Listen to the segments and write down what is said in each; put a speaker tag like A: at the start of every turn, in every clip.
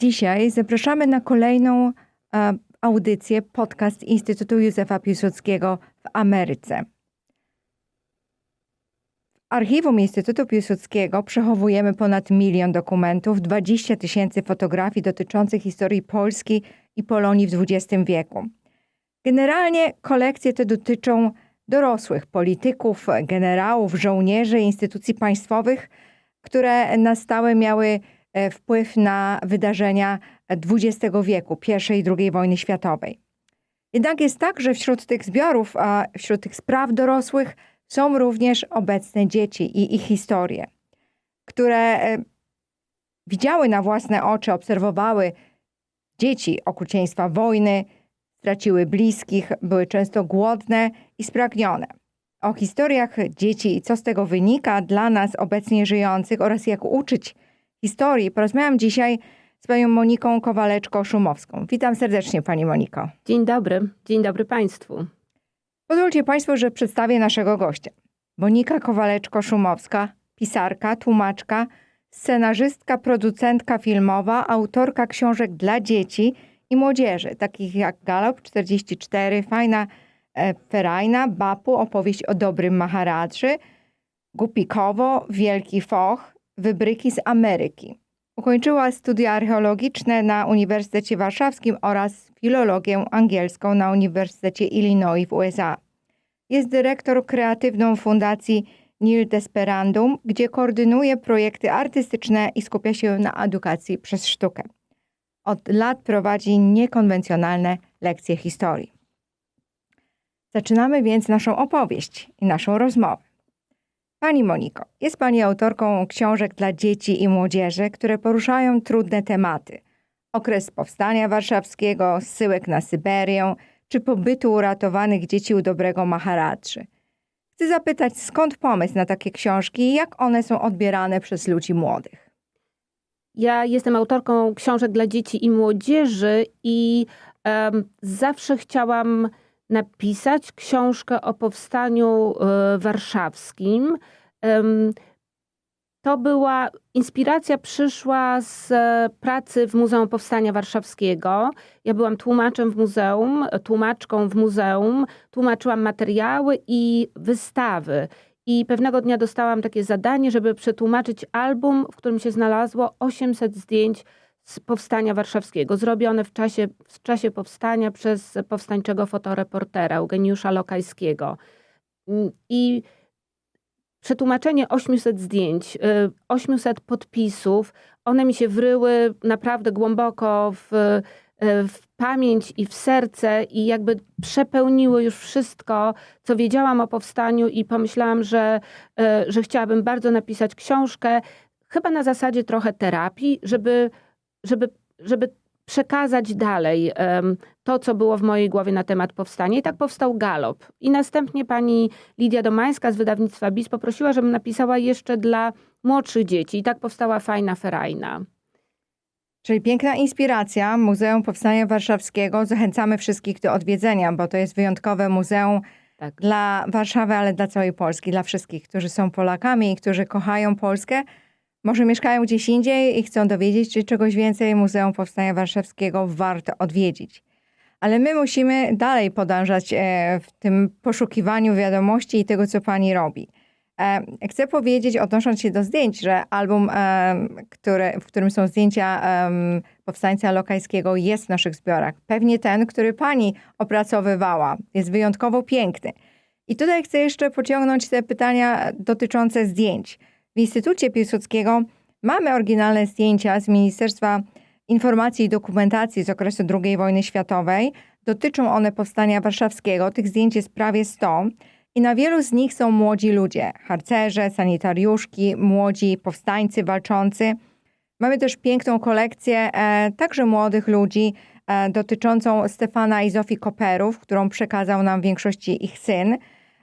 A: Dzisiaj zapraszamy na kolejną e, audycję, podcast Instytutu Józefa Piłsudskiego w Ameryce. W archiwum Instytutu Piłsudskiego przechowujemy ponad milion dokumentów, 20 tysięcy fotografii dotyczących historii Polski i Polonii w XX wieku. Generalnie kolekcje te dotyczą dorosłych polityków, generałów, żołnierzy, instytucji państwowych, które na stałe miały wpływ na wydarzenia XX wieku, I i II wojny światowej. Jednak jest tak, że wśród tych zbiorów, a wśród tych spraw dorosłych są również obecne dzieci i ich historie, które e, widziały na własne oczy, obserwowały dzieci okrucieństwa wojny, straciły bliskich, były często głodne i spragnione. O historiach dzieci i co z tego wynika dla nas obecnie żyjących oraz jak uczyć historii, porozmawiam dzisiaj z panią Moniką Kowaleczko-Szumowską. Witam serdecznie pani Moniko.
B: Dzień dobry, dzień dobry Państwu.
A: Pozwólcie państwo, że przedstawię naszego gościa. Monika Kowaleczko-Szumowska, pisarka, tłumaczka, scenarzystka, producentka filmowa, autorka książek dla dzieci i młodzieży, takich jak Galop 44, Fajna e, Ferajna, Bapu, opowieść o dobrym Maharadży, Gupikowo, Wielki Foch, Wybryki z Ameryki. Ukończyła studia archeologiczne na Uniwersytecie Warszawskim oraz filologię angielską na Uniwersytecie Illinois w USA. Jest dyrektor kreatywną fundacji Nil Desperandum, gdzie koordynuje projekty artystyczne i skupia się na edukacji przez sztukę. Od lat prowadzi niekonwencjonalne lekcje historii. Zaczynamy więc naszą opowieść i naszą rozmowę. Pani Moniko, jest Pani autorką książek dla dzieci i młodzieży, które poruszają trudne tematy. Okres powstania warszawskiego, zsyłek na Syberię, czy pobytu uratowanych dzieci u dobrego Maharadży. Chcę zapytać, skąd pomysł na takie książki i jak one są odbierane przez ludzi młodych?
B: Ja jestem autorką książek dla dzieci i młodzieży i em, zawsze chciałam napisać książkę o powstaniu e, warszawskim. To była inspiracja przyszła z e, pracy w Muzeum Powstania Warszawskiego. Ja byłam tłumaczem w muzeum, tłumaczką w muzeum, tłumaczyłam materiały i wystawy. I pewnego dnia dostałam takie zadanie, żeby przetłumaczyć album, w którym się znalazło 800 zdjęć z powstania warszawskiego, zrobione w czasie, w czasie powstania przez powstańczego fotoreportera Eugeniusza Lokajskiego. Mm, I przetłumaczenie 800 zdjęć, y, 800 podpisów, one mi się wryły naprawdę głęboko w, y, w pamięć i w serce i jakby przepełniły już wszystko, co wiedziałam o powstaniu i pomyślałam, że, y, że chciałabym bardzo napisać książkę, chyba na zasadzie trochę terapii, żeby, żeby, żeby przekazać dalej em, to, co było w mojej głowie na temat powstania. I tak powstał Galop. I następnie pani Lidia Domańska z wydawnictwa BIS poprosiła, żebym napisała jeszcze dla młodszych dzieci. I tak powstała Fajna Ferajna.
A: Czyli piękna inspiracja Muzeum Powstania Warszawskiego. Zachęcamy wszystkich do odwiedzenia, bo to jest wyjątkowe muzeum
B: Tak.
A: dla Warszawy, ale dla całej Polski, dla wszystkich, którzy są Polakami i którzy kochają Polskę. Może mieszkają gdzieś indziej i chcą dowiedzieć się czegoś więcej, Muzeum Powstania Warszawskiego warto odwiedzić. Ale my musimy dalej podążać e, w tym poszukiwaniu wiadomości i tego, co pani robi. E, Chcę powiedzieć, odnosząc się do zdjęć, że album, e, który, w którym są zdjęcia powstańca lokajskiego, jest w naszych zbiorach. Pewnie ten, który pani opracowywała, jest wyjątkowo piękny. I tutaj chcę jeszcze pociągnąć te pytania dotyczące zdjęć. W Instytucie Piłsudskiego mamy oryginalne zdjęcia z Ministerstwa Informacji i Dokumentacji z okresu II wojny światowej. Dotyczą one powstania warszawskiego. Tych zdjęć jest prawie 100. I na wielu z nich są młodzi ludzie, harcerze, sanitariuszki, młodzi powstańcy walczący. Mamy też piękną kolekcję e, także młodych ludzi e, dotyczącą Stefana i Zofii Koperów, którą przekazał nam w większości ich syn.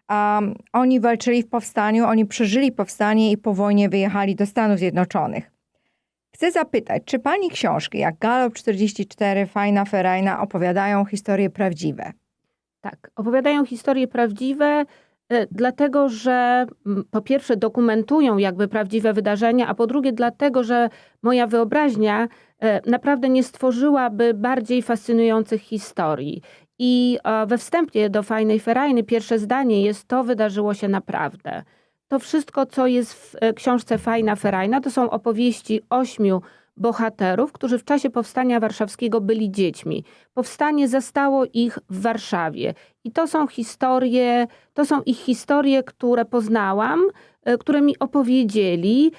A: Um, oni walczyli w powstaniu, oni przeżyli powstanie i po wojnie wyjechali do Stanów Zjednoczonych. Chcę zapytać, czy pani książki jak Galop 44, Fajna Ferajna opowiadają historie prawdziwe?
B: Tak, opowiadają historie prawdziwe E, Dlatego, że mm, po pierwsze dokumentują jakby prawdziwe wydarzenia, a po drugie dlatego, że moja wyobraźnia e, naprawdę nie stworzyłaby bardziej fascynujących historii. I e, we wstępie do Fajnej Ferajny pierwsze zdanie jest to wydarzyło się naprawdę. To wszystko, co jest w e, książce Fajna Ferajna, to są opowieści ośmiu bohaterów, którzy w czasie powstania warszawskiego byli dziećmi. Powstanie zastało ich w Warszawie. I to są historie, to są ich historie, które poznałam, e, które mi opowiedzieli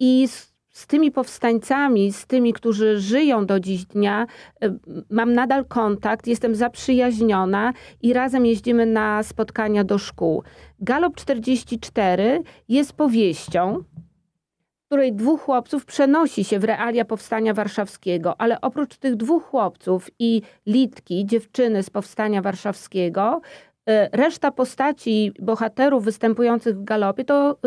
B: i z, z tymi powstańcami, z tymi, którzy żyją do dziś dnia, e, mam nadal kontakt, jestem zaprzyjaźniona i razem jeździmy na spotkania do szkół. Galop 44 jest powieścią, w której dwóch chłopców przenosi się w realia powstania warszawskiego, ale oprócz tych dwóch chłopców i Litki, dziewczyny z powstania warszawskiego, y, reszta postaci bohaterów występujących w galopie to,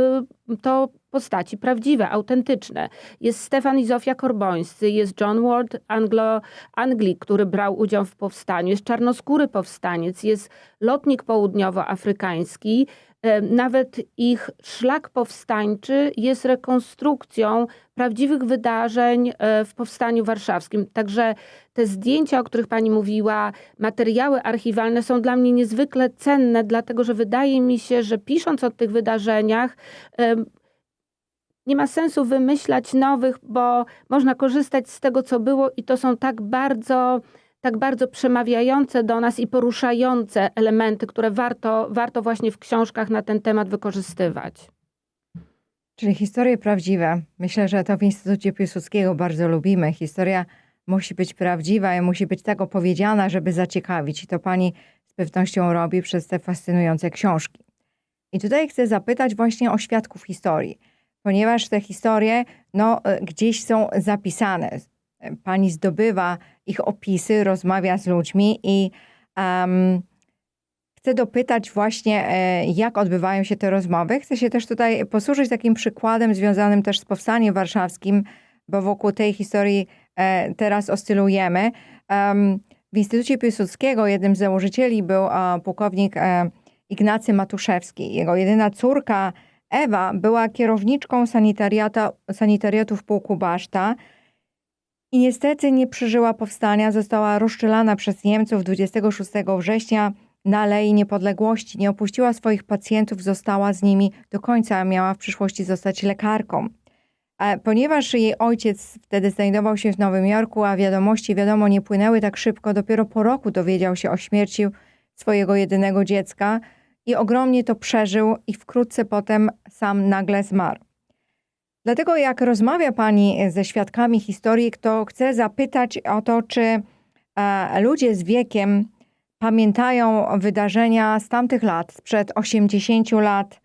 B: y, to postaci prawdziwe, autentyczne. Jest Stefan i Zofia Korbońscy, jest John Ward Anglo, Anglik, który brał udział w powstaniu, jest czarnoskóry powstaniec, jest lotnik południowoafrykański, E, Nawet ich szlak powstańczy jest rekonstrukcją prawdziwych wydarzeń e, w powstaniu warszawskim. Także te zdjęcia, o których pani mówiła, materiały archiwalne są dla mnie niezwykle cenne, dlatego że wydaje mi się, że pisząc o tych wydarzeniach, nie ma sensu wymyślać nowych, bo można korzystać z tego, co było, i to są tak bardzo tak bardzo przemawiające do nas i poruszające elementy, które warto, warto właśnie w książkach na ten temat wykorzystywać.
A: Czyli historie prawdziwe. Myślę, że to w Instytucie Piłsudskiego bardzo lubimy. Historia musi być prawdziwa i musi być tak opowiedziana, żeby zaciekawić. I to pani z pewnością robi przez te fascynujące książki. I tutaj chcę zapytać właśnie o świadków historii, ponieważ te historie no, e, gdzieś są zapisane. Pani zdobywa ich opisy, rozmawia z ludźmi i em, chcę dopytać właśnie, e, jak odbywają się te rozmowy. Chcę się też tutaj posłużyć takim przykładem związanym też z Powstaniem Warszawskim, bo wokół tej historii e, teraz oscylujemy. Em, W Instytucie Piłsudskiego jednym z założycieli był pułkownik Ignacy Matuszewski. Jego jedyna córka Ewa była kierowniczką sanitariatu w pułku Baszta i niestety nie przeżyła powstania. Została rozstrzelana przez Niemców 26 września na Alei Niepodległości. Nie opuściła swoich pacjentów, została z nimi do końca, miała w przyszłości zostać lekarką. Ponieważ jej ojciec wtedy znajdował się w Nowym Jorku, a wiadomości wiadomo nie płynęły tak szybko, dopiero po roku dowiedział się o śmierci swojego jedynego dziecka i ogromnie to przeżył i wkrótce potem sam nagle zmarł. Dlatego jak rozmawia Pani ze świadkami historii, to chcę zapytać o to, czy e, ludzie z wiekiem pamiętają wydarzenia z tamtych lat, sprzed 80 lat,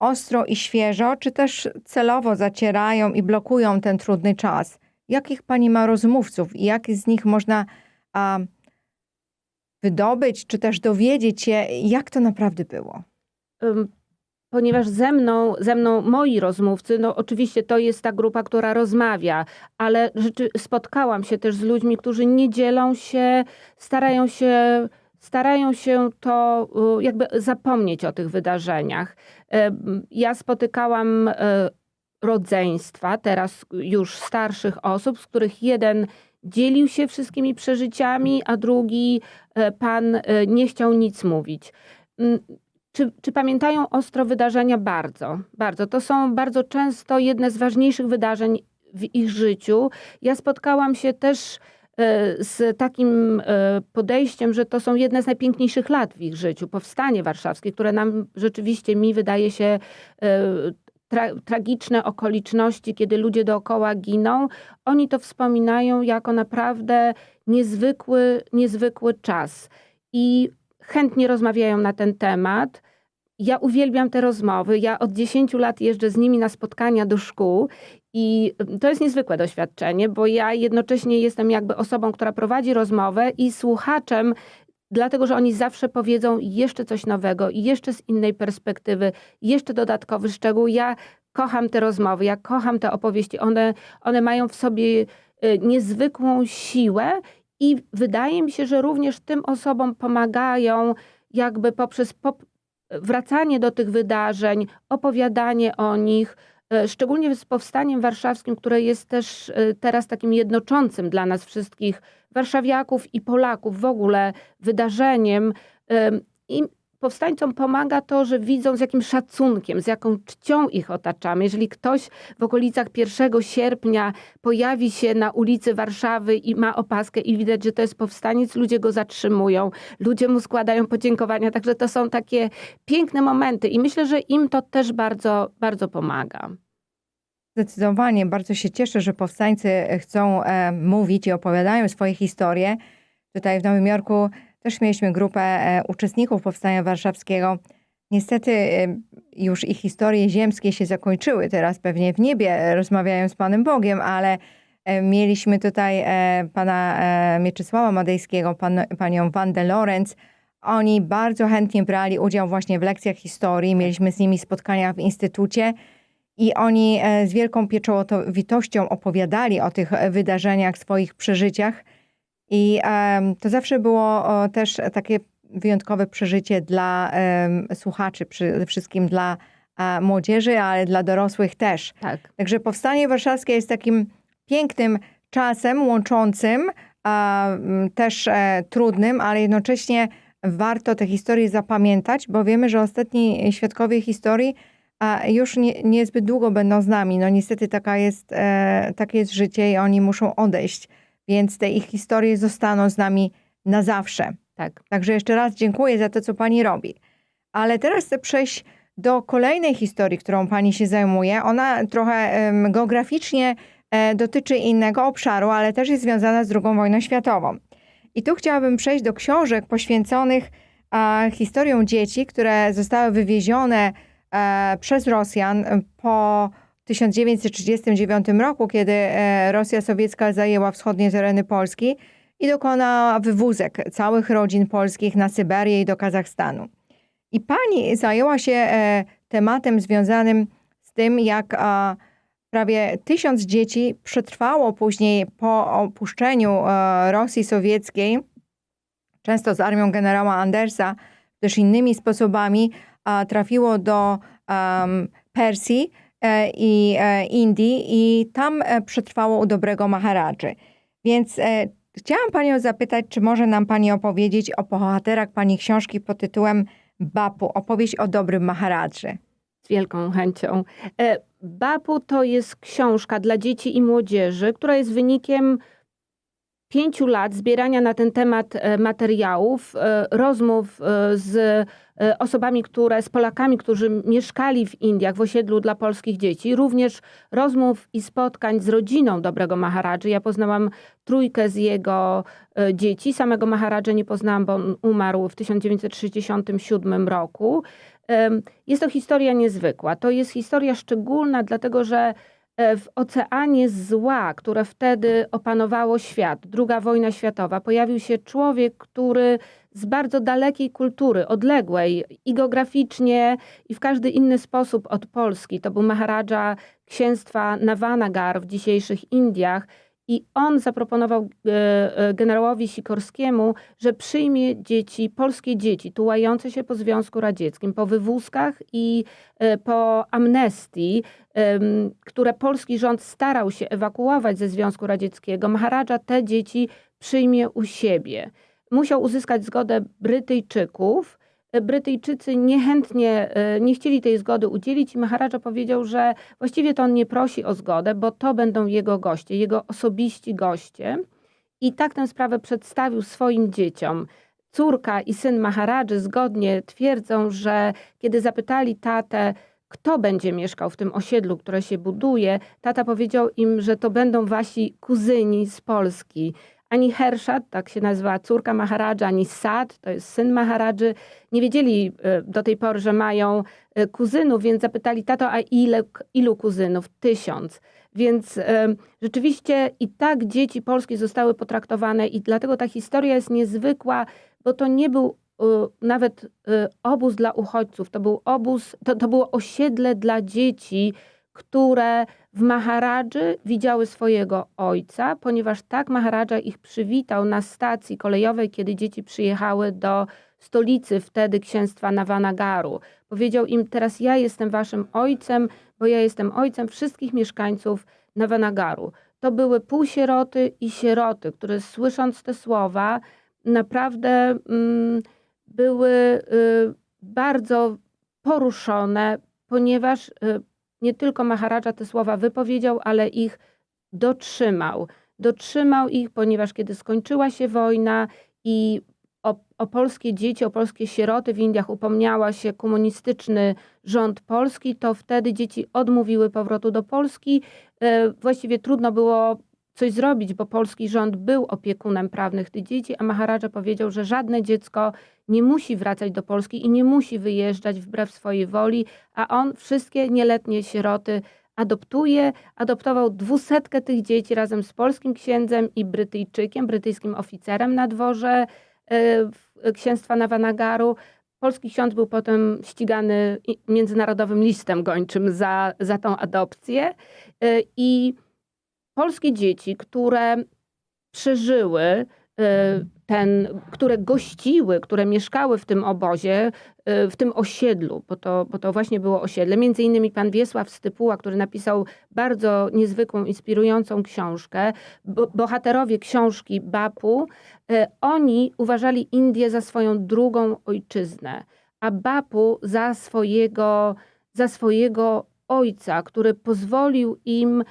A: ostro i świeżo, czy też celowo zacierają i blokują ten trudny czas? Jakich Pani ma rozmówców i jak z nich można a, wydobyć, czy też dowiedzieć się, jak to naprawdę było?
B: Ponieważ ze mną, ze mną moi rozmówcy, no oczywiście to jest ta grupa, która rozmawia, ale rzeczy, spotkałam się też z ludźmi, którzy nie dzielą się, starają się, starają się to y, jakby zapomnieć o tych wydarzeniach. Ym, Ja spotykałam y, rodzeństwa, teraz już starszych osób, z których jeden dzielił się wszystkimi przeżyciami, a drugi e, pan e, nie chciał nic mówić. Czy, czy pamiętają ostro wydarzenia? Bardzo, bardzo. To są bardzo często jedne z ważniejszych wydarzeń w ich życiu. Ja spotkałam się też e, z takim e, podejściem, że to są jedne z najpiękniejszych lat w ich życiu. Powstanie warszawskie, które nam rzeczywiście mi wydaje się e, tra tragiczne okoliczności, kiedy ludzie dookoła giną, oni to wspominają jako naprawdę niezwykły, niezwykły czas. I chętnie rozmawiają na ten temat. Ja uwielbiam te rozmowy. Ja od 10 lat jeżdżę z nimi na spotkania do szkół i to jest niezwykłe doświadczenie, bo ja jednocześnie jestem jakby osobą, która prowadzi rozmowę i słuchaczem, dlatego że oni zawsze powiedzą jeszcze coś nowego jeszcze z innej perspektywy, jeszcze dodatkowy szczegół. Ja kocham te rozmowy, ja kocham te opowieści. One, one mają w sobie y, niezwykłą siłę i wydaje mi się, że również tym osobom pomagają jakby poprzez pop, wracanie do tych wydarzeń, opowiadanie o nich, e, szczególnie z powstaniem warszawskim, które jest też e, teraz takim jednoczącym dla nas wszystkich warszawiaków i Polaków w ogóle wydarzeniem. Em, I powstańcom pomaga to, że widzą z jakim szacunkiem, z jaką czcią ich otaczamy. Jeżeli ktoś w okolicach 1 sierpnia pojawi się na ulicy Warszawy i ma opaskę i widać, że to jest powstaniec, ludzie go zatrzymują, ludzie mu składają podziękowania. Także to są takie piękne momenty i myślę, że im to też bardzo, bardzo pomaga.
A: Zdecydowanie bardzo się cieszę, że powstańcy chcą e, mówić i opowiadają swoje historie. Tutaj w Nowym Jorku też mieliśmy grupę e, uczestników Powstania Warszawskiego. Niestety e, już ich historie ziemskie się zakończyły. Teraz pewnie w niebie rozmawiają z Panem Bogiem, ale e, mieliśmy tutaj e, pana e, Mieczysława Madejskiego, pan, panią Wandę Lorenz. Oni bardzo chętnie brali udział właśnie w lekcjach historii. Mieliśmy z nimi spotkania w instytucie. I oni e, z wielką pieczołowitością opowiadali o tych e, wydarzeniach, swoich przeżyciach. I to zawsze było też takie wyjątkowe przeżycie dla słuchaczy, przede wszystkim dla młodzieży, ale dla dorosłych też.
B: Tak.
A: Także Powstanie Warszawskie jest takim pięknym czasem łączącym, też e, trudnym, ale jednocześnie warto te historie zapamiętać, bo wiemy, że ostatni świadkowie historii już nie, niezbyt długo będą z nami. No niestety taka jest, e, takie jest życie i oni muszą odejść, więc te ich historie zostaną z nami na zawsze.
B: Tak.
A: Także jeszcze raz dziękuję za to, co pani robi. Ale teraz chcę przejść do kolejnej historii, którą pani się zajmuje. Ona trochę em, geograficznie e, dotyczy innego obszaru, ale też jest związana z II wojną światową. I tu chciałabym przejść do książek poświęconych e, historiom dzieci, które zostały wywiezione e, przez Rosjan po 1939 roku, kiedy e, Rosja sowiecka zajęła wschodnie tereny Polski i dokonała wywózek całych rodzin polskich na Syberię i do Kazachstanu. I pani zajęła się e, tematem związanym z tym, jak prawie tysiąc dzieci przetrwało później po opuszczeniu e, Rosji sowieckiej, często z armią generała Andersa, też innymi sposobami, trafiło do Persji i e, Indii i tam e, przetrwało u dobrego Maharadży. Więc e, chciałam panią zapytać, czy może nam pani opowiedzieć o bohaterach pani książki pod tytułem Bapu, opowieść o dobrym Maharadży.
B: Z wielką chęcią. E, Bapu to jest książka dla dzieci i młodzieży, która jest wynikiem pięciu lat zbierania na ten temat e, materiałów, e, rozmów e, z osobami, które, z Polakami, którzy mieszkali w Indiach, w osiedlu dla polskich dzieci, również rozmów i spotkań z rodziną dobrego Maharadży. Ja poznałam trójkę z jego dzieci. Samego Maharadży nie poznałam, bo on umarł w 1967 roku. Jest to historia niezwykła. To jest historia szczególna, dlatego że w oceanie zła, które wtedy opanowało świat, II wojna światowa, pojawił się człowiek, który z bardzo dalekiej kultury, odległej i geograficznie, i w każdy inny sposób od Polski. To był Maharadża księstwa Navanagar w dzisiejszych Indiach. I on zaproponował e, e, generałowi Sikorskiemu, że przyjmie dzieci, polskie dzieci, tułające się po Związku Radzieckim, po wywózkach i e, po amnestii, które polski rząd starał się ewakuować ze Związku Radzieckiego. Maharadża te dzieci przyjmie u siebie. Musiał uzyskać zgodę Brytyjczyków. Brytyjczycy niechętnie e, nie chcieli tej zgody udzielić i Maharadża powiedział, że właściwie to on nie prosi o zgodę, bo to będą jego goście, jego osobiści goście. I tak tę sprawę przedstawił swoim dzieciom. Córka i syn Maharadży zgodnie twierdzą, że kiedy zapytali tatę, kto będzie mieszkał w tym osiedlu, które się buduje, tata powiedział im, że to będą wasi kuzyni z Polski. Ani Hershad, tak się nazywa córka Maharadża, ani Sad, to jest syn Maharadży, nie wiedzieli e, do tej pory, że mają e, kuzynów, więc zapytali, tato, a ile, ilu kuzynów? Tysiąc. Więc e, rzeczywiście i tak dzieci polskie zostały potraktowane i dlatego ta historia jest niezwykła, bo to nie był nawet obóz dla uchodźców, to był obóz, to, to było osiedle dla dzieci, które w Maharadży widziały swojego ojca, ponieważ tak Maharadża ich przywitał na stacji kolejowej, kiedy dzieci przyjechały do stolicy wtedy księstwa Navanagaru. Powiedział im, teraz ja jestem waszym ojcem, bo ja jestem ojcem wszystkich mieszkańców Navanagaru. To były półsieroty i sieroty, które słysząc te słowa naprawdę mm, były y, bardzo poruszone, ponieważ y, nie tylko Maharadża te słowa wypowiedział, ale ich dotrzymał. Dotrzymał ich, ponieważ kiedy skończyła się wojna i o, o polskie dzieci, o polskie sieroty w Indiach upomniała się komunistyczny rząd polski, to wtedy dzieci odmówiły powrotu do Polski. E, Właściwie trudno było coś zrobić, bo polski rząd był opiekunem prawnych tych dzieci, a Maharadża powiedział, że żadne dziecko nie musi wracać do Polski i nie musi wyjeżdżać wbrew swojej woli, a on wszystkie nieletnie sieroty adoptuje. Adoptował dwusetkę tych dzieci razem z polskim księdzem i Brytyjczykiem, brytyjskim oficerem na dworze e, w- księstwa Navanagaru. Polski ksiądz był potem ścigany międzynarodowym listem gończym za, za tą adopcję. E, I polskie dzieci, które przeżyły e, ten, które gościły, które mieszkały w tym obozie, e, w tym osiedlu, bo to, bo to właśnie było osiedle. Między innymi pan Wiesław Stypuła, który napisał bardzo niezwykłą, inspirującą książkę. Bo, bohaterowie książki Bapu, e, oni uważali Indię za swoją drugą ojczyznę, a Bapu za swojego, za swojego ojca, który pozwolił im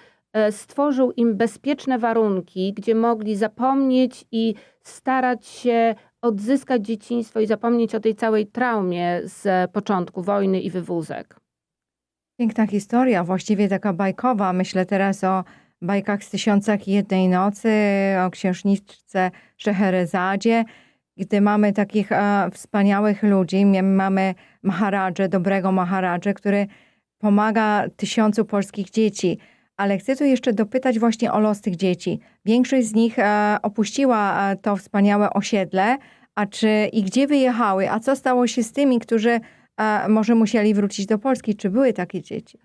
B: stworzył im bezpieczne warunki, gdzie mogli zapomnieć i starać się odzyskać dzieciństwo i zapomnieć o tej całej traumie z początku wojny i wywózek.
A: Piękna historia, właściwie taka bajkowa. Myślę teraz o bajkach z Tysiącach i Jednej Nocy, o księżniczce Szeherezadzie. Gdy mamy takich e, wspaniałych ludzi, mamy Maharadżę, dobrego Maharadżę, który pomaga tysiącu polskich dzieci. Ale chcę tu jeszcze dopytać właśnie o los tych dzieci. Większość z nich e, opuściła e, to wspaniałe osiedle, a czy i gdzie wyjechały? A co stało się z tymi, którzy e, może musieli wrócić do Polski? Czy były takie dzieci?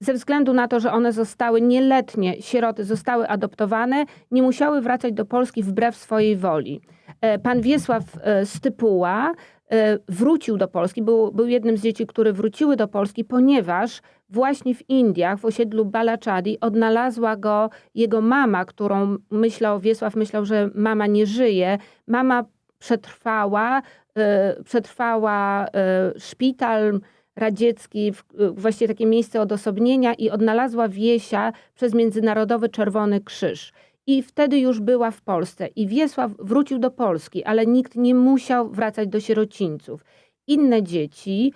B: Ze względu na to, że one zostały nieletnie, sieroty zostały adoptowane, nie musiały wracać do Polski wbrew swojej woli. E, Pan Wiesław e, Stypuła e, wrócił do Polski, był, był jednym z dzieci, które wróciły do Polski, ponieważ właśnie w Indiach, w osiedlu Balaczadi, odnalazła go jego mama, którą myślał, Wiesław myślał, że mama nie żyje. Mama przetrwała, e, przetrwała e, szpital, radziecki, właściwie takie miejsce odosobnienia i odnalazła Wiesia przez Międzynarodowy Czerwony Krzyż. I wtedy już była w Polsce. I Wiesław wrócił do Polski, ale nikt nie musiał wracać do sierocińców. Inne dzieci,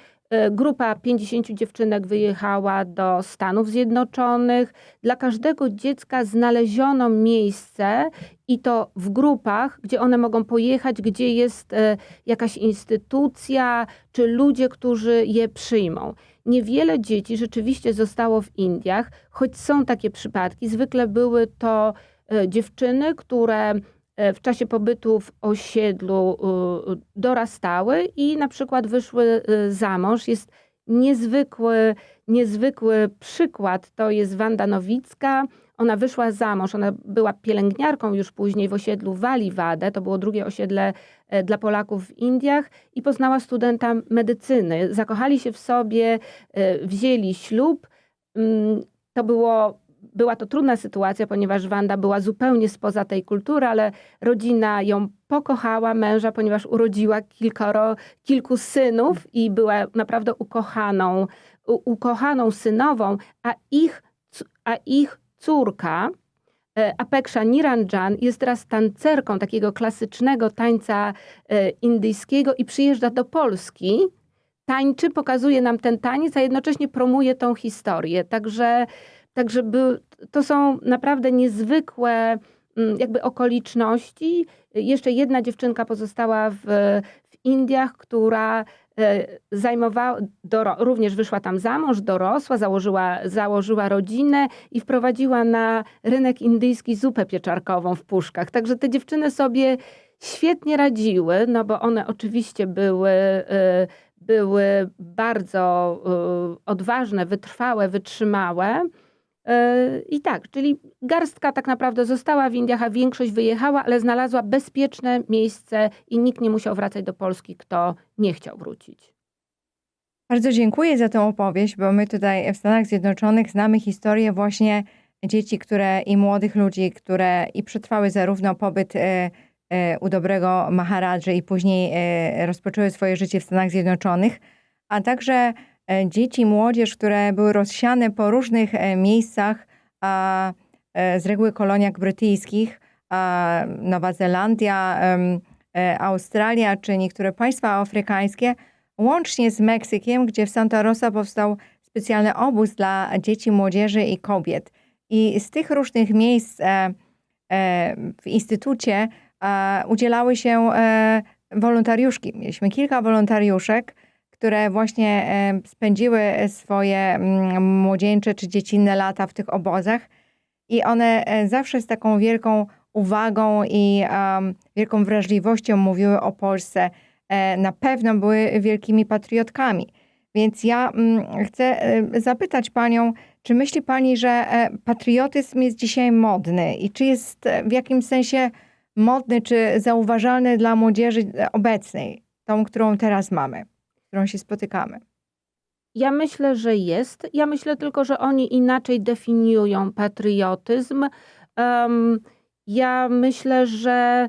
B: grupa 50 dziewczynek wyjechała do Stanów Zjednoczonych. Dla każdego dziecka znaleziono miejsce i to w grupach, gdzie one mogą pojechać, gdzie jest e, jakaś instytucja, czy ludzie, którzy je przyjmą. Niewiele dzieci rzeczywiście zostało w Indiach, choć są takie przypadki. Zwykle były to e, dziewczyny, które e, w czasie pobytu w osiedlu e, dorastały i na przykład wyszły e, za mąż. Jest niezwykły, niezwykły przykład. To jest Wanda Nowicka. Ona wyszła za mąż, ona była pielęgniarką już później w osiedlu Waliwadę, to było drugie osiedle e, dla Polaków w Indiach i poznała studenta medycyny. Zakochali się w sobie, e, wzięli ślub. Mm, To było, była to trudna sytuacja, ponieważ Wanda była zupełnie spoza tej kultury, ale rodzina ją pokochała, męża, ponieważ urodziła kilkoro, kilku synów i była naprawdę ukochaną, u, ukochaną synową, a ich, a ich córka, e, Apeksha Niranjan, jest teraz tancerką takiego klasycznego tańca e, indyjskiego i przyjeżdża do Polski, tańczy, pokazuje nam ten taniec, a jednocześnie promuje tą historię. Także, także by, to są naprawdę niezwykłe mm, jakby okoliczności. Jeszcze jedna dziewczynka pozostała w, w Indiach, która e, zajmowała, doro, również wyszła tam za mąż, dorosła, założyła, założyła rodzinę i wprowadziła na rynek indyjski zupę pieczarkową w puszkach. Także te dziewczyny sobie świetnie radziły, no bo one oczywiście były, e, były bardzo e, odważne, wytrwałe, wytrzymałe. E, I tak, czyli garstka tak naprawdę została w Indiach, a większość wyjechała, ale znalazła bezpieczne miejsce i nikt nie musiał wracać do Polski, kto nie chciał wrócić.
A: Bardzo dziękuję za tę opowieść, bo my tutaj w Stanach Zjednoczonych znamy historię właśnie dzieci, które i młodych ludzi, które i przetrwały zarówno pobyt e, e, u dobrego Maharadży i później e, rozpoczęły swoje życie w Stanach Zjednoczonych, a także dzieci, młodzież, które były rozsiane po różnych e, miejscach, e, z reguły koloniach brytyjskich, Nowa Zelandia, e, Australia czy niektóre państwa afrykańskie, łącznie z Meksykiem, gdzie w Santa Rosa powstał specjalny obóz dla dzieci, młodzieży i kobiet. I z tych różnych miejsc e, e, w instytucie e, udzielały się e, wolontariuszki. Mieliśmy kilka wolontariuszek, które właśnie spędziły swoje mm, młodzieńcze czy dziecinne lata w tych obozach. I one e, zawsze z taką wielką uwagą i em, wielką wrażliwością mówiły o Polsce. E, na pewno były wielkimi patriotkami. Więc ja mm, chcę e, zapytać panią, czy myśli pani, że patriotyzm jest dzisiaj modny i czy jest w jakimś sensie modny, czy zauważalny dla młodzieży obecnej, tą, którą teraz mamy, którą się spotykamy?
B: Ja myślę, że jest. Ja myślę tylko, że oni inaczej definiują patriotyzm. Em, ja myślę, że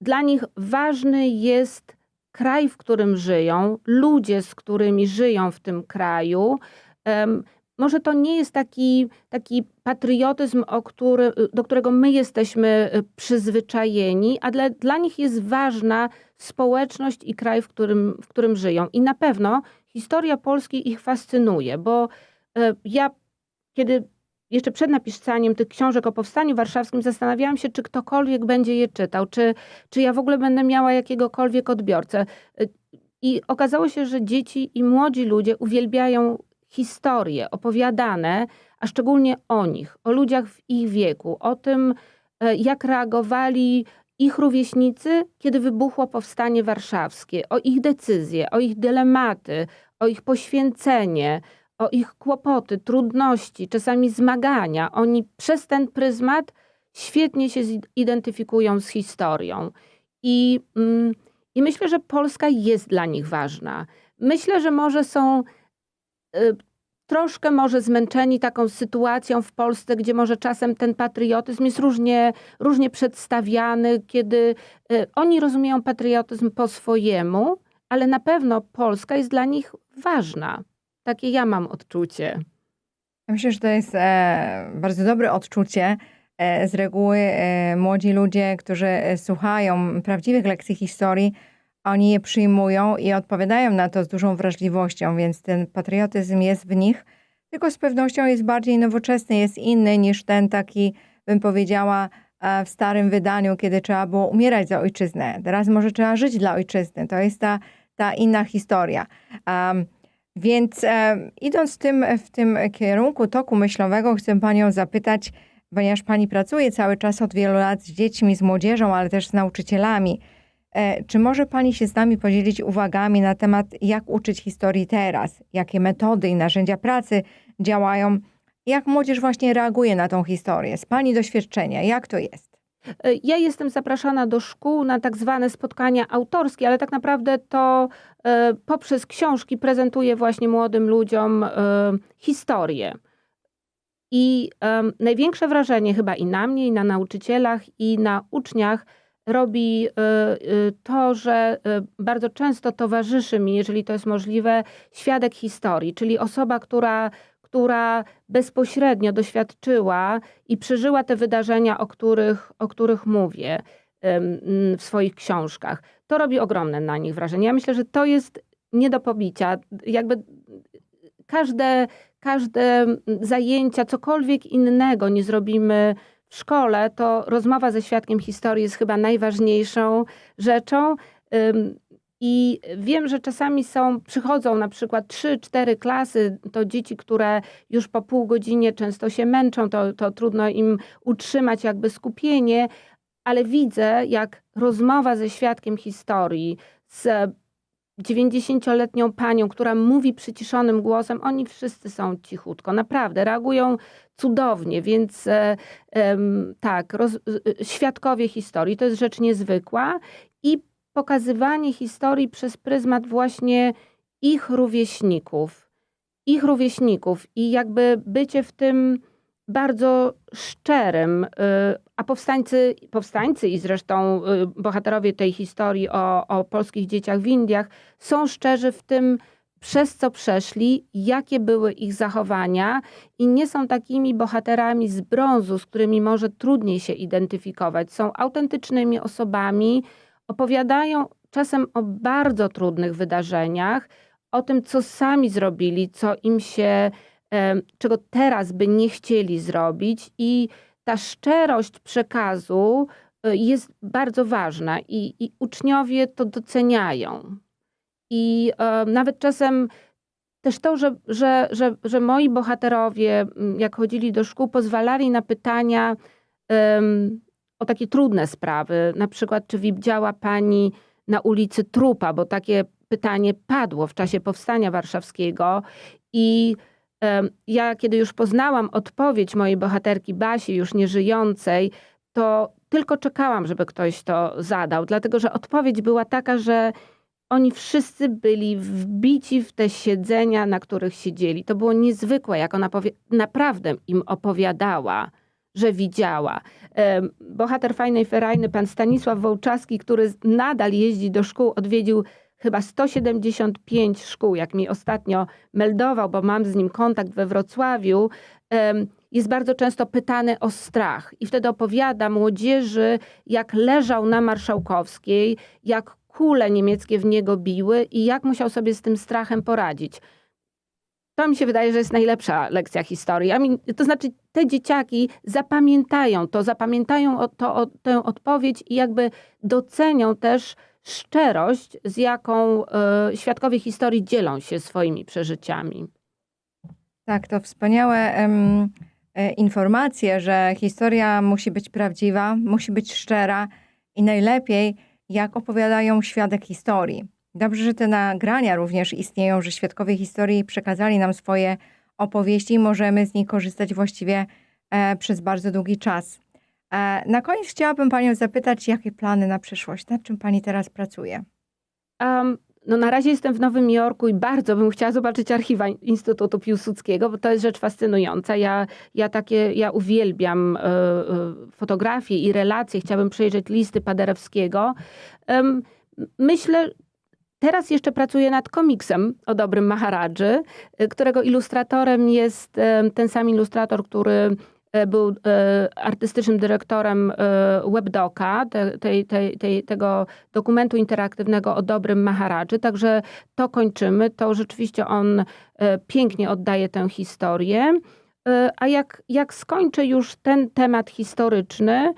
B: dla nich ważny jest kraj, w którym żyją, ludzie, z którymi żyją w tym kraju. Em, może to nie jest taki, taki patriotyzm, który, do którego my jesteśmy przyzwyczajeni, a dla, dla nich jest ważna społeczność i kraj, w którym, w którym żyją. I na pewno historia Polski ich fascynuje, bo e, ja, kiedy jeszcze przed napisaniem tych książek o Powstaniu Warszawskim zastanawiałam się, czy ktokolwiek będzie je czytał, czy, czy ja w ogóle będę miała jakiegokolwiek odbiorcę. E, I okazało się, że dzieci i młodzi ludzie uwielbiają historie opowiadane, a szczególnie o nich, o ludziach w ich wieku, o tym, e, jak reagowali ich rówieśnicy, kiedy wybuchło powstanie warszawskie, o ich decyzje, o ich dylematy, o ich poświęcenie, o ich kłopoty, trudności, czasami zmagania. Oni przez ten pryzmat świetnie się zidentyfikują z historią. I, mm, I myślę, że Polska jest dla nich ważna. Myślę, że może są y, troszkę może zmęczeni taką sytuacją w Polsce, gdzie może czasem ten patriotyzm jest różnie, różnie przedstawiany, kiedy y, oni rozumieją patriotyzm po swojemu, ale na pewno Polska jest dla nich ważna. Takie ja mam odczucie.
A: Myślę, że to jest e, bardzo dobre odczucie. E, z reguły e, młodzi ludzie, którzy e, słuchają prawdziwych lekcji historii, oni je przyjmują i odpowiadają na to z dużą wrażliwością, więc ten patriotyzm jest w nich, tylko z pewnością jest bardziej nowoczesny, jest inny niż ten taki, bym powiedziała, e, w starym wydaniu, kiedy trzeba było umierać za ojczyznę. Teraz może trzeba żyć dla ojczyzny. To jest ta, ta inna historia. Um, więc e, idąc w tym, w tym kierunku toku myślowego, chcę Panią zapytać, ponieważ Pani pracuje cały czas od wielu lat z dziećmi, z młodzieżą, ale też z nauczycielami. E, czy może Pani się z nami podzielić uwagami na temat, jak uczyć historii teraz? Jakie metody i narzędzia pracy działają? Jak młodzież właśnie reaguje na tą historię? Z Pani doświadczenia, jak to jest?
B: E, Ja jestem zapraszana do szkół na tak zwane spotkania autorskie, ale tak naprawdę to e, poprzez książki prezentuję właśnie młodym ludziom historię. I największe wrażenie chyba i na mnie, i na nauczycielach, i na uczniach robi e, e, to, że e, bardzo często towarzyszy mi, jeżeli to jest możliwe, świadek historii, czyli osoba, która, która bezpośrednio doświadczyła i przeżyła te wydarzenia, o których, o których mówię em, w swoich książkach. To robi ogromne na nich wrażenie. Ja myślę, że to jest nie do pobicia. Jakby każde, każde zajęcia, cokolwiek innego nie zrobimy w szkole, to rozmowa ze świadkiem historii jest chyba najważniejszą rzeczą. I wiem, że czasami są, przychodzą na przykład trzy, cztery klasy, to dzieci, które już po pół godzinie często się męczą, to, to trudno im utrzymać jakby skupienie, ale widzę, jak rozmowa ze świadkiem historii, z 90-letnią panią, która mówi przyciszonym głosem, oni wszyscy są cichutko, naprawdę, reagują cudownie, więc e, em, tak, roz, e, świadkowie historii to jest rzecz niezwykła i pokazywanie historii przez pryzmat właśnie ich rówieśników, ich rówieśników i jakby bycie w tym bardzo szczerym, y, a powstańcy, powstańcy i zresztą y, bohaterowie tej historii o, o polskich dzieciach w Indiach są szczerzy w tym, przez co przeszli, jakie były ich zachowania i nie są takimi bohaterami z brązu, z którymi może trudniej się identyfikować. Są autentycznymi osobami, opowiadają czasem o bardzo trudnych wydarzeniach, o tym, co sami zrobili, co im się czego teraz by nie chcieli zrobić i ta szczerość przekazu y, jest bardzo ważna i, i uczniowie to doceniają. I nawet czasem też to, że, że, że, że moi bohaterowie, jak chodzili do szkół, pozwalali na pytania em, o takie trudne sprawy. Na przykład, czy widziała pani na ulicy trupa, bo takie pytanie padło w czasie powstania warszawskiego i Ja, kiedy już poznałam odpowiedź mojej bohaterki Basi, już nieżyjącej, to tylko czekałam, żeby ktoś to zadał, dlatego że odpowiedź była taka, że oni wszyscy byli wbici w te siedzenia, na których siedzieli. To było niezwykłe, jak ona naprawdę im opowiadała, że widziała. Bohater Fajnej Ferajny, pan Stanisław Wołczaski, który nadal jeździ do szkół, odwiedził chyba 175 szkół, jak mi ostatnio meldował, bo mam z nim kontakt we Wrocławiu, jest bardzo często pytany o strach. I wtedy opowiada młodzieży, jak leżał na Marszałkowskiej, jak kule niemieckie w niego biły i jak musiał sobie z tym strachem poradzić. To mi się wydaje, że jest najlepsza lekcja historii. To znaczy, te dzieciaki zapamiętają to, zapamiętają to, o, tę odpowiedź i jakby docenią też szczerość, z jaką e, świadkowie historii dzielą się swoimi przeżyciami.
A: Tak, to wspaniałe e, informacje, że historia musi być prawdziwa, musi być szczera i najlepiej, jak opowiadają świadek historii. Dobrze, że te nagrania również istnieją, że świadkowie historii przekazali nam swoje opowieści i możemy z nich korzystać właściwie e, przez bardzo długi czas. Na koniec chciałabym Panią zapytać, jakie plany na przyszłość, nad czym Pani teraz pracuje?
B: Um, no na razie jestem w Nowym Jorku i bardzo bym chciała zobaczyć archiwa Instytutu Piłsudskiego, bo to jest rzecz fascynująca. Ja, ja takie, ja uwielbiam e, e, fotografie i relacje. Chciałabym przejrzeć listy Paderewskiego. Em, myślę, teraz jeszcze pracuję nad komiksem o dobrym Maharadży, e, którego ilustratorem jest ten sam ilustrator, który był e, artystycznym dyrektorem e, Webdoka, te, tej, tego dokumentu interaktywnego o dobrym Maharadży. Także to kończymy. To rzeczywiście on e, pięknie oddaje tę historię. E, A jak, jak skończę już ten temat historyczny, e,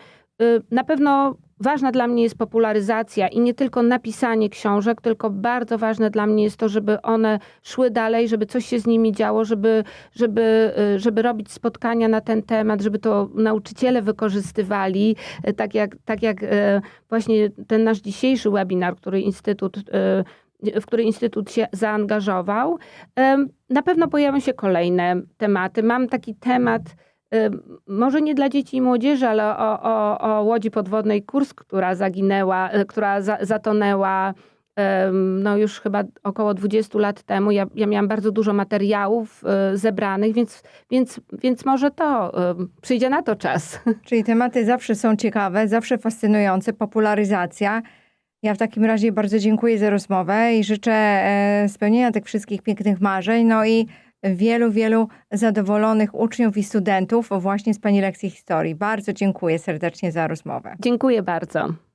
B: na pewno ważna dla mnie jest popularyzacja i nie tylko napisanie książek, tylko bardzo ważne dla mnie jest to, żeby one szły dalej, żeby coś się z nimi działo, żeby, żeby, e, żeby robić spotkania na ten temat, żeby to nauczyciele wykorzystywali, e, tak jak, tak jak e, właśnie ten nasz dzisiejszy webinar, który Instytut, w który Instytut się zaangażował. Na pewno pojawią się kolejne tematy. Mam taki temat, em, może nie dla dzieci i młodzieży, ale o, o, o łodzi podwodnej Kursk, która zaginęła, e, która za, zatonęła no już chyba około 20 lat temu. Ja, ja miałam bardzo dużo materiałów e, zebranych, więc, więc, więc może to przyjdzie na to czas.
A: Czyli tematy zawsze są ciekawe, zawsze fascynujące, popularyzacja. Ja w takim razie bardzo dziękuję za rozmowę i życzę e, spełnienia tych wszystkich pięknych marzeń, no i wielu, wielu zadowolonych uczniów i studentów właśnie z Pani lekcji historii. Bardzo dziękuję serdecznie za rozmowę.
B: Dziękuję bardzo.